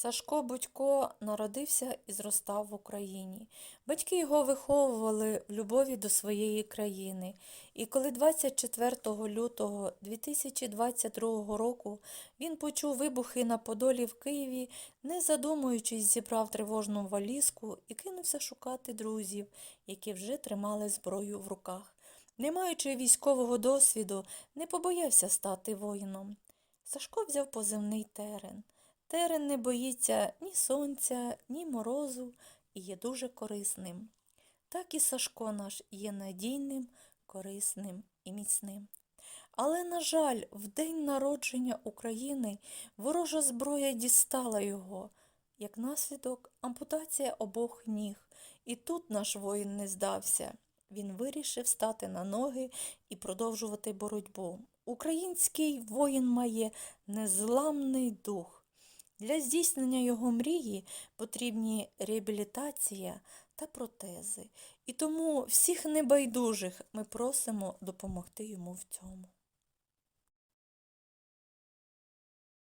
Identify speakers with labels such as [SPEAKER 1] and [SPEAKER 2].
[SPEAKER 1] Сашко Будько народився і зростав в Україні. Батьки його виховували в любові до своєї країни. І коли 24 лютого 2022 року він почув вибухи на Подолі в Києві, не задумуючись, зібрав тривожну валізку і кинувся шукати друзів, які вже тримали зброю в руках. Не маючи військового досвіду, не побоявся стати воїном. Сашко взяв позивний терен. Терен не боїться ні сонця, ні морозу і є дуже корисним. Так і Сашко наш є надійним, корисним і міцним. Але, на жаль, в день народження України ворожа зброя дістала його. Як наслідок, ампутація обох ніг. І тут наш воїн не здався. Він вирішив стати на ноги і продовжувати боротьбу. Український воїн має незламний дух. Для здійснення його мрії потрібні реабілітація та протези. І тому всіх небайдужих ми просимо допомогти йому в цьому.